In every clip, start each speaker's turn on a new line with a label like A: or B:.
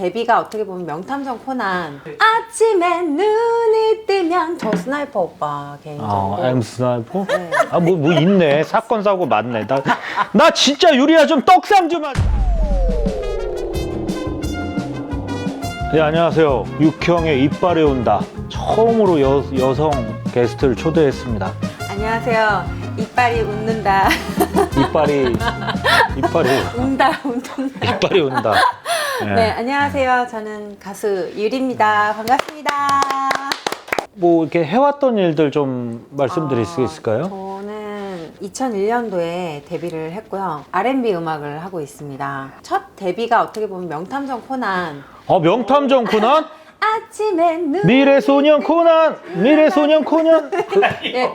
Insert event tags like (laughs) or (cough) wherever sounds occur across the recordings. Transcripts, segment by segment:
A: 데뷔가 어떻게 보면 명탐정 코난 아침에 눈이 뜨면 저 스나이퍼 오빠 개인적으로
B: 아, M 스나이퍼?
A: 네.
B: 아, 뭐, 뭐 있네. 사건, 사고 많네. 나, 나 진짜 유리야 좀 떡상 좀 하자. 네, 안녕하세요. 육형의 이빨이 온다. 처음으로 여, 여성 게스트를 초대했습니다.
A: 안녕하세요 이빨이 웃는다
B: 이빨이, 이빨이, (laughs)
A: 운다 운다
B: 이빨이 온다. 네.
A: 네 안녕하세요 저는 가수 유리입니다 반갑습니다
B: 뭐 이렇게 해왔던 일들 좀 말씀드릴 수
A: 아,
B: 있을까요?
A: 저는 2001년도에 데뷔를 했고요 R&B 음악을 하고 있습니다 첫 데뷔가 어떻게 보면 명탐정 코난
B: 어, 명탐정 코난?
A: 아침에 눈
B: 미래소년 코난! 미래소년 코난! 그,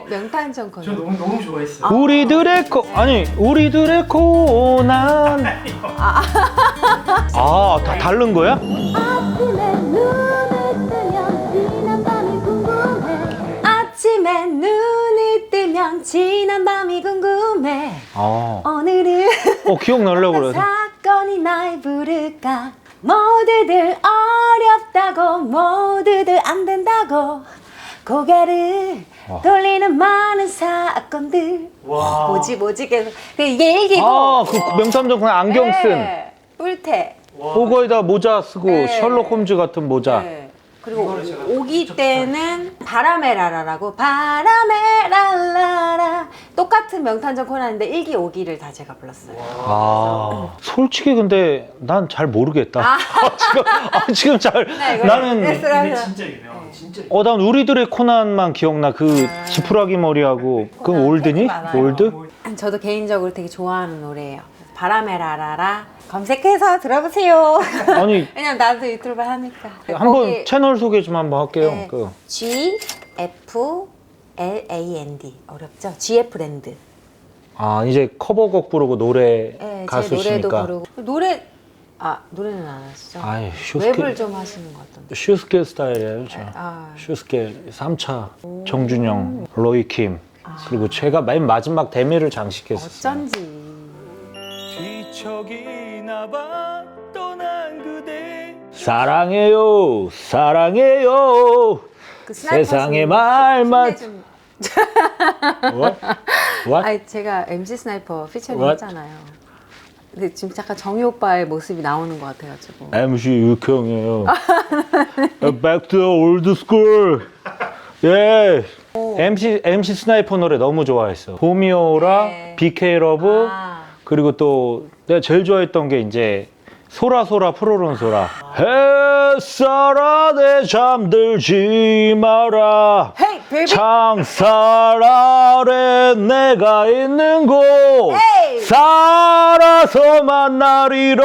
A: 명탐정 코난
C: 저 너무 너무 좋아했어요.
B: 우리들의 코 아니 우리들의 코난 (laughs) 아 다 다른 거야?
D: 아침에 눈을 뜨면 지난 밤이 궁금해
A: 아침에 눈이 뜨면 지난 밤이 궁금해
B: 아,
A: 오늘은
B: 어 기억나려고 그래.
A: 사건이 날 부를까 모두들 어렵다고 모두들 안 된다고 고개를
B: 와.
A: 돌리는 많은 사건들
C: 와.
A: 뭐지 뭐지 계속 그 이게 일기고
B: 아 그 명탐정 코난 안경 쓴
A: 네, 뿔테
C: 와.
B: 보거에다 모자 쓰고
A: 네.
B: 셜록 홈즈 같은 모자.
A: 네. 그리고
C: 이거를 제가
A: 오기
C: 직접
A: 때는 바람의 라라라고 바람의 라라라 똑같은 명탄정 코난인데 일기오기를다 제가 불렀어요.
B: 아 솔직히 근데 난 잘 모르겠다.
A: 아. (laughs)
B: 지금 아, 지금 잘
A: 네, 이거
B: 나는
A: 네.
C: 근데 진짜 유명한 진짜.
B: 어난 우리들의 코난만 기억나 그 지푸라기 머리하고 그 올드니
A: 많아요.
B: 올드?
A: 저도 개인적으로 되게 좋아하는 노래예요. 바람의 라라라 검색해서 들어보세요. (laughs)
B: 아니
A: 왜냐면 나도 유튜브 하니까.
B: 한번
A: 거기
B: 채널 소개 좀 한번 할게요.
A: 네.
B: 그.
A: G F L A N D 어렵죠? G F 랜드.
B: 아 이제 커버곡 부르고 노래
A: 네, 제 노래도
B: 가수시니까.
A: 부르고 노래 아 노래는 안 하시죠?
B: 아이
A: 랩을
B: 슈스케
A: 좀 하시는 것 같던데.
B: 슈스케 스타일이에요. 저.
A: 아.
B: 슈스케 3차 정준영, 로이킴
A: 아.
B: 그리고 제가 맨 마지막 데미를 장식했었어요.
A: 어쩐지.
B: 뒤척이 나 봐 떠난 그대 사랑해요 사랑해요
A: 그 스나이퍼
B: 세상의
A: 좀
B: 말만-
A: 흉내 좀-
B: What? What?
A: 아니 제가 MC 스나이퍼 피처링
B: What?
A: 했잖아요. 근데 지금 잠깐 정희 오빠의 모습이 나오는 것 같아가지고.
B: MC 육형이에요 (laughs) Back to the old school 예 MC, MC 스나이퍼 노래 너무 좋아했어 보미오라,
A: 네.
B: BK 러브
A: 아.
B: 그리고 또 내가 제일 좋아했던 게 이제 소라 소라 푸르른 소라 햇살아내 잠들지 마라
A: 헤이 베이비.
B: 창살 아래 내가 있는 곳
A: 에이!
B: 살아서 만나리라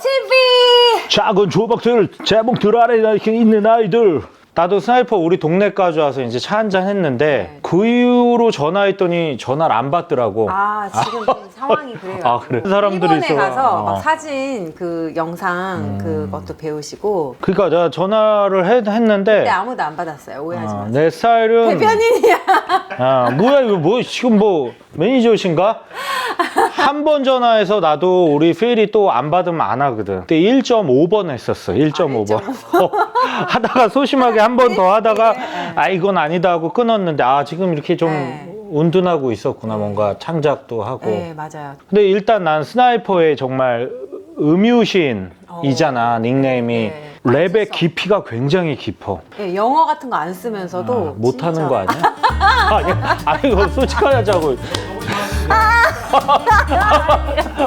A: TV.
B: 작은 조박들 제목들 아래 이렇게 있는 아이들 나도 스나이퍼 우리 동네까지 와서 이제 차 한 잔 했는데
A: 네.
B: 그 이후로 전화했더니 전화를 안 받더라고
A: 아 지금 좀 (laughs) 상황이 그래요.
B: 아, 그래? 사람들이
A: 일본에
B: 있어.
A: 가서
B: 어. 음.
A: 막 사진 그 영상 그것도 배우시고
B: 그러니까 내가 전화를 했, 했는데
A: 근데 아무도 안 받았어요. 오해하지
B: 어,
A: 마세요.
B: 내 스타일은
A: 대변인이야.
B: 아, 뭐야 이거 뭐 지금 뭐 매니저신가? (laughs) 한 번 전화해서 나도 우리 필이 또 안 받으면 안 하거든. 그때 1.5번 했었어. 1.5번. 어, 하다가 소심하게 한 번 더 하다가 아 이건 아니다 하고 끊었는데 아 지금 이렇게 좀
A: 네.
B: 운둔하고 있었구나 뭔가 창작도 하고.
A: 네 맞아요.
B: 근데 일단 난 스나이퍼의 정말 음유신이잖아 닉네임이
A: 네.
B: 랩의. 깊이가 굉장히 깊어.
A: 예, 영어 같은 거 안 쓰면서도
B: 아, 못하는 거 아니야? (laughs) 아니, 아니 이거 솔직하게 하자고. (laughs)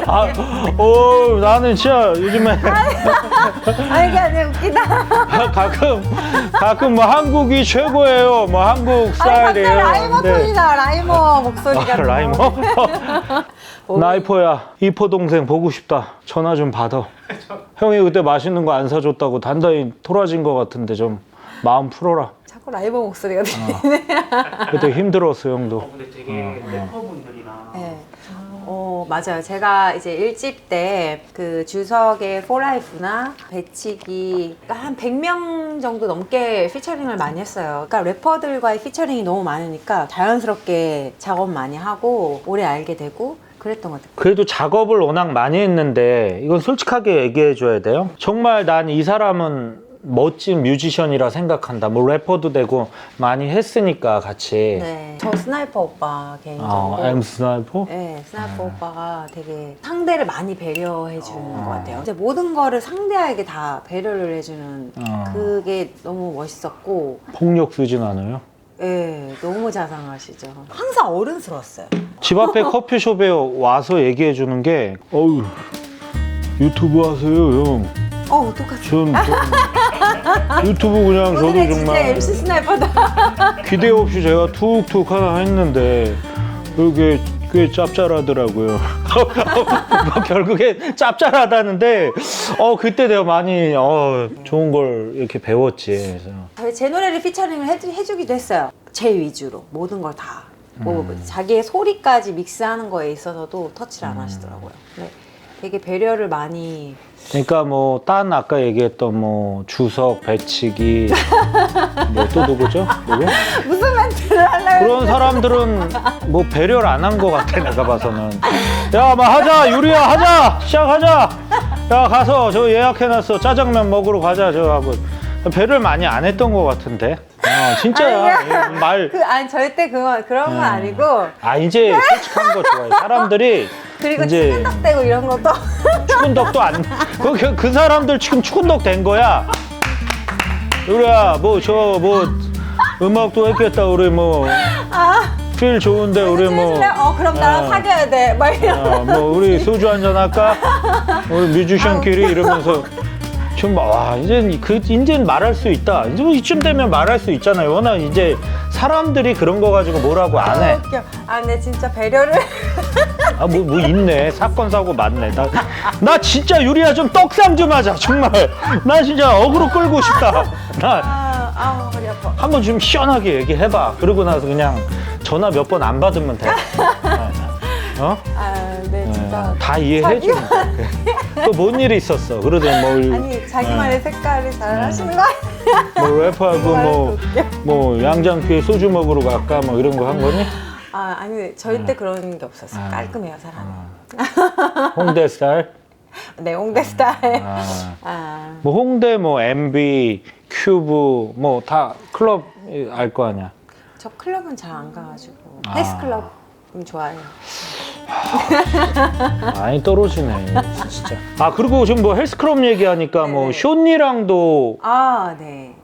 B: 아, 오, 나는 진짜 요즘에
A: 아 이게 아니라 웃기다.
B: 가끔 가끔 뭐 한국이 최고예요. 뭐 한국
A: 아니
B: 스타일이에요.
A: 라이머
B: 근데-
A: 소리나 라이머 목소리가
B: 아, 라이머? (laughs) 나이퍼야, 이포 동생 보고 싶다. 전화 좀 받아. 형이 그때 맛있는 거 안 사줬다고 단단히 토라진 거 같은데 좀 마음 풀어라.
A: 라이머 목소리가 들리네.
B: 그때 힘들었어, 형도.
C: 어, 근데 되게 래퍼분들이나
A: 네. 어, 맞아요. 제가 이제 일집 때 그 주석의 포라이프나 배치기 한 100명 정도 넘게 피처링을 많이 했어요. 그러니까 래퍼들과의 피처링이 너무 많으니까 자연스럽게 작업 많이 하고 오래 알게 되고 그랬던 것 같아요.
B: 그래도 작업을 워낙 많이 했는데 이건 솔직하게 얘기해 줘야 돼요. 정말 난 이 사람은 멋진 뮤지션이라 생각한다. 뭐 래퍼도 되고 많이 했으니까 같이.
A: 네. 저 스나이퍼 오빠 개인적으로.
B: 어, M 스나이퍼?
A: 네, 스나이퍼 오빠가 되게 상대를 많이 배려해 주는 것 같아요. 이제 모든 거를 상대에게 다 배려를 해주는
B: 어.
A: 그게 너무 멋있었고,
B: 폭력 쓰진 않아요.
A: 예, 너무 자상하시죠. 항상 어른스러웠어요.
B: 집 앞에 (laughs) 커피숍에 와서 얘기해 주는 게 어우 유튜브 하세요 형.
A: 어, 똑같아.
B: 전, 전 (laughs) 유튜브 그냥 저도
A: 오늘의 진짜
B: 정말
A: MC 스나이퍼다. (laughs)
B: 기대 없이 제가 툭툭 하나 했는데 그게 꽤 짭짤하더라고요. (laughs) 뭐 결국에 짭짤하다는데 어 그때 내가 많이 어 좋은 걸 이렇게 배웠지. 그래서
A: 저희 제 노래를 피처링을 해주, 해주기도 했어요. 제 위주로 모든 걸 다. 뭐
B: 음.
A: 자기의 소리까지 믹스하는 거에 있어서도 터치를 안 하시더라고요. 네, 되게 배려를 많이
B: 그러니까 뭐 딴 아까 얘기했던 뭐 주석 배치기 뭐 또 누구죠? 누구? (laughs)
A: 무슨 멘트를 하려고
B: 그런 사람들은 뭐 배려를 안 한 것 같아 내가 봐서는. 야막 하자! 유리야 하자! 시작하자! 야 가서 저 예약해놨어. 짜장면 먹으러 가자 저 하고. 배려를 많이 안 했던 것 같은데. 어, 진짜야. 말.
A: 그 아니 절대 그건 그런 건
B: 음.
A: 아니고.
B: 아 이제 솔직한 거 좋아해. 사람들이
A: 그리고
B: 이제
A: 치근덕 대고 이런 것도 (laughs)
B: 추근덕도 안 그, 그, 그 사람들 지금 추근덕 된 거야 유리야 뭐 저 뭐 음악도 했겠다 우리 뭐 필 좋은데 우리 뭐?
A: 어 그럼 나랑
B: 어.
A: 사귀어야 돼. 막 이런.
B: 어, 뭐 우리 소주 한잔 할까? 우리 뮤지션끼리 이러면서 지금 와 이제 그 이제는 말할 수 있다. 이제 뭐 이쯤 되면 말할 수 있잖아요. 워낙 이제 사람들이 그런 거 가지고 뭐라고 안 해.
A: 웃겨. 아 근데 진짜 배려를 (laughs)
B: 아 뭐 뭐 있네. 사건 사고 많네. 나, 나 진짜 유리야 좀 떡상 좀 하자 정말. 나 진짜 어그로 끌고 싶다. 나
A: 아, 아 머리 아파.
B: 한번 좀 시원하게 얘기해봐. 그러고 나서 그냥 전화 몇 번 안 받으면 돼. 어?
A: 아, 네 진짜.
B: 다 이해해줘. 또뭔 일이 있었어. 그러더니 뭐,
A: 아니 자기만의
B: 네.
A: 색깔을 잘 하시는 거 아니야?
B: 뭐 래퍼하고 (laughs) 뭐,
A: 웃겨.
B: 뭐 양장피에 소주 먹으러 갈까 뭐 이런 거 한 거니?
A: 아 아니 절대 그런 게 없었어요. 깔끔해요 사람.
B: 홍대 스타일? (laughs)
A: 네 홍대 스타일.
B: 아.
A: 아
B: 뭐 홍대 뭐 MB, 큐브 뭐 다 클럽 알 거 아니야.
A: 저 클럽은 잘 안 가가지고
B: 아.
A: 헬스 클럽 좋아해요. (laughs)
B: 많이 떨어지네 진짜. 아 그리고 지금 뭐 헬스클럽 얘기하니까 뭐
A: 네네.
B: 쇼니랑도
A: 아 네.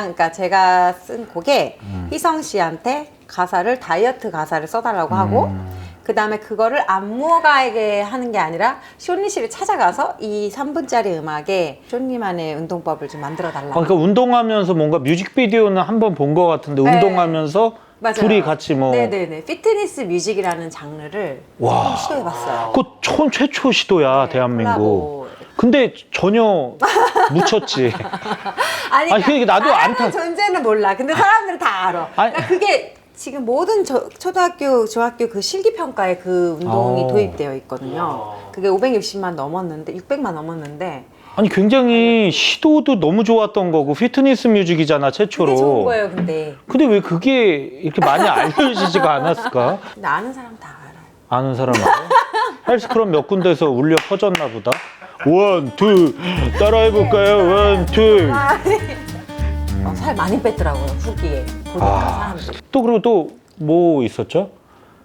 A: 그러니까 제가 쓴 곡에 희성 씨한테 가사를 다이어트 가사를 써달라고 하고 그 다음에 그거를 안무가에게 하는 게 아니라 쇼니 씨를 찾아가서 이 3분짜리 음악에 쇼니만의 운동법을 좀 만들어 달라고.
B: 그러니까 운동하면서 뭔가 뮤직비디오는 한 번 본 것 같은데
A: 네.
B: 운동하면서
A: 맞아요.
B: 둘이 같이 뭐
A: 네네네 피트니스 뮤직이라는 장르를
B: 와.
A: 시도해봤어요.
B: 그거 촌 최초 시도야
A: 네,
B: 대한민국.
A: 콜라보.
B: 근데 전혀 묻혔지. (laughs)
A: 아니,
B: 아니, 그게 나도 안 타-
A: 존재는 몰라. 근데 사람들은 다 알아.
B: 아니-
A: 그러니까 그게 지금 모든 저- 초등학교, 중학교 그 실기평가에 그 운동이
B: 어.
A: 도입되어 있거든요.
C: 와.
A: 그게 560만 넘었는데, 600만 넘었는데,
B: 아니 굉장히 시도도 너무 좋았던 거고 피트니스 뮤직이잖아 최초로.
A: 그게 좋은 거예요, 근데.
B: 근데 왜 그게 이렇게 많이 알려지지가 않았을까?
A: 근데 아는 사람 다 알아요.
B: 아는 사람 알아? 헬스클럽 몇 군데서 울려 퍼졌나 보다. 원, 투, 따라해볼까요? 원, 투.
A: 어, 살 많이 뺐더라고요, 후기에. 보니까
B: 아. 또 그리고 또 뭐 있었죠?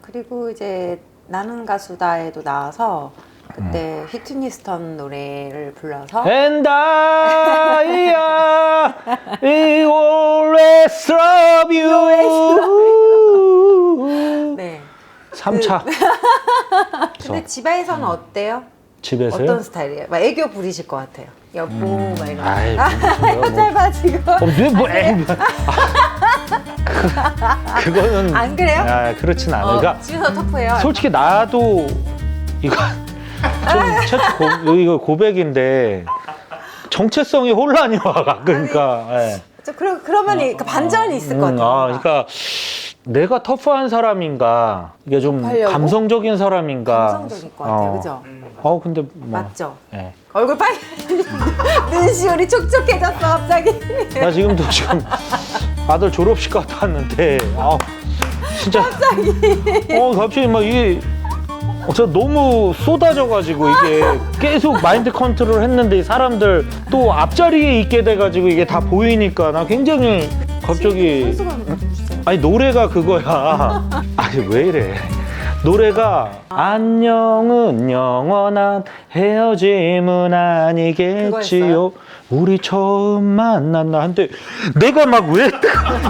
A: 그리고 이제 나는 가수다에도 나와서 그때
B: 음.
A: 휘트니 스턴 노래를 불러서
B: And I, I always love you. (laughs) (laughs)
A: 네.
B: 3차. (laughs)
A: 근데 집에서는 어때요?
B: 집에서요?
A: 어떤 스타일이에요? 막 애교 부리실 것 같아요. 여보, 막 이런.
B: 음. 아이,
A: 아,
B: 무슨 뭐.
A: 짧아지고. (laughs)
B: 어, 뭐, 뭐, 에, 그, 그거는.
A: 안 그래요?
B: 아, 그렇진 않아.
A: 어,
B: 그러니까
A: 집에서 터프해요.
B: 솔직히 나도 이거 좀 최초 고, 이거 고백인데 정체성이 혼란이 와 가끔가. 예.
A: 저 그러, 그러면 그 반전이 있을 것
B: 음,
A: 같아요.
B: 아, 그러니까 내가 터프한 사람인가 이게 좀
A: 터프하려고?
B: 감성적인 사람인가.
A: 감성적일 것 같아요.
B: 어.
A: 그죠?
B: 어 근데 뭐.
A: 맞죠?
B: 예.
A: 얼굴 빨개. (laughs) 눈시울이 촉촉해졌어, 갑자기. (laughs)
B: 나 지금도 지금 아들 졸업식 갔다 왔는데 아 진짜 어 갑자기 막 이게 어, 저 너무 쏟아져가지고 이게 계속 마인드 컨트롤 했는데 이 사람들 또 앞자리에 있게 돼가지고 이게 다 보이니까 나 굉장히 갑자기. 아니 노래가 그거야. (laughs) 아니 왜 이래? 노래가 안녕은 영원한 헤어짐은 아니겠지요. 우리 처음 만났나? 한데 내가 막 왜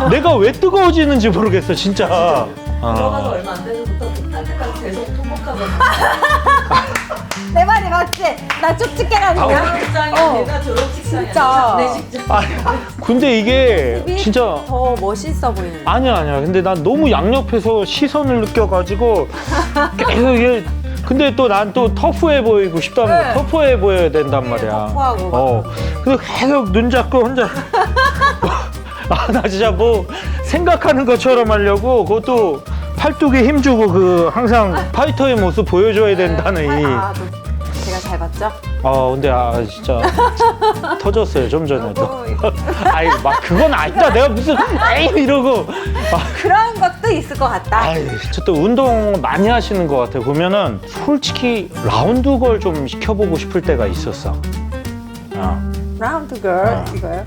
B: 내가 왜 뜨거워지는지 모르겠어 진짜
E: 들어가서
B: 아,
E: 얼마 안 돼서부터 끝날 때까지 계속 통곡하잖아. (laughs)
A: 내 말이 맞지? 나 쪽집게라니까.
E: 직장이
A: 어.
E: 내가 졸업식장이야.
A: 진짜.
E: 내 직장.
B: 아니, 근데 이게 진짜
A: 더 멋있어 보이는.
B: 아니야 아니야 근데 난 너무 양옆에서 시선을 느껴가지고 계속 이게 근데 또 난 또 터프해 보이고 싶단 말이야
A: 네.
B: 터프해 보여야 된단 말이야
A: 터프하고
B: 어 그래서 계속 눈 잡고 혼자 (laughs) 아 나 진짜 뭐 생각하는 것처럼 하려고 그것도 팔뚝에 힘주고 그 항상 파이터의 모습 보여줘야 된다는 이
A: 아, 또 제가 잘 봤죠?
B: 아 근데 아 진짜 (laughs) 터졌어요 좀 전에도
A: 어, 이거- (laughs)
B: 아이 막 그건 아니다 내가 무슨 에이 이러고 아,
A: 그런 것도 있을 것 같다.
B: 아이, 저또 운동 많이 하시는 것 같아요. 보면은 솔직히 라운드 걸 좀 시켜보고 싶을 때가 있었어. 어.
A: 라운드 걸
B: 아.
A: 이거요?